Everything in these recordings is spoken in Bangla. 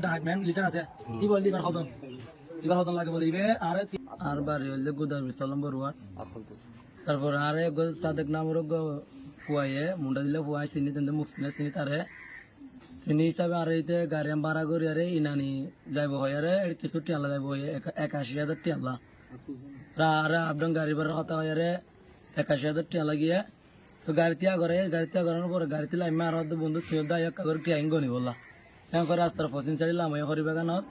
ডাকম্যান লিটার আছে। কি বললি এবার হতন এবার হতন লাগে বলি আর আর বাড়ি হইলে গুদার বিসালম বড়ুয়া তারপর আর এক সাদেক নামের ফুয়াইয়ে মুন্ডা দিলে ফুয়াই চিনি তেন্তে মুখ চিনে চিনি তারে চিনি হিসাবে আর এইতে গাড়ি ভাড়া করি আরে ইনানি যাইব হয় আরে কিছু টিয়ালা যাইব হয় এক- একাশি হাজার টিয়ালা। আর আপনার গাড়ি ভাড়া কথা হয় আরে একাশি হাজার টিয়ালা গিয়ে। তো গাড়ি তিয়া করে গাড়ি তিয়া করার পরে গাড়িতে লাইমে আর বন্ধু তুই দা এক গনি বললা এখন করে রাস্তার পশ্চিম সাইড লামাই হরি বাগানত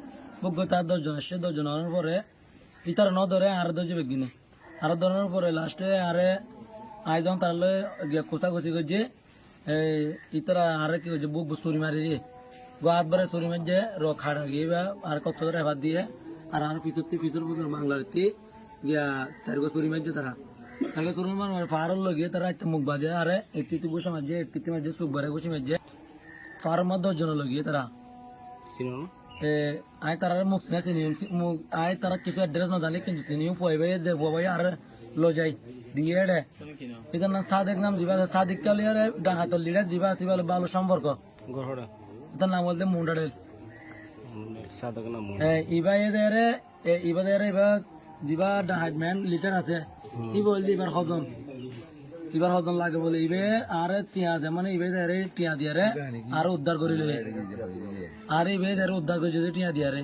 বগ্য তার দশজন আসছে দশজন আনার পরে ইতার ন ধরে আর দশ বেগিনি আর ধরানোর পরে লাস্টে আরে আইজন তাহলে গিয়ে কোষাকুষি করছে। এই ইতরা আরে কি হচ্ছে বুক সুরি মারি দিয়ে। গো হাত বারে সুরি মারছে, র খাড়া গিয়ে বা আর কচ্ছ ধরে এবার দিয়ে। আর আর ফিসুর ফিসুর বুকের বাংলার গিয়া সারগো সুরি মারছে তারা। সারগো সুরি মার ফারল লাগিয়ে তারা একটা মুখ বাজে আরে একটি বসে মারছে, একটি মারছে, সুখ বারে বসে মারছে। ফার্ম দশজন লাগিয়ে তারা এ আই তারা মুখ সিনা মুখ আই তারা কিছু অ্যাড্রেস না জানি কিন্তু সিনিয়ম ফুয়াইবে যে ফুয়াই আর লো যাই দিয়ে রে এটা না সাদেক নাম দিবা সাদিক কালি আর ডাঙাতল লিডা দিবা আসিবা ভালো সম্পর্ক এটার নাম বলতে মুন্ডাডেল ইবা এদের ইবা দের এবার যিবা ডাহাজম্যান লিটার আছে ই বললি এবার হজন এবার হজন লাগে বলে ইবে আর টিয়া দে মানে ইবে দের টিয়া দিয়ে রে আর উদ্ধার করি লই আর ইবে দের উদ্ধার করে যদি টিয়া দিয়ে রে।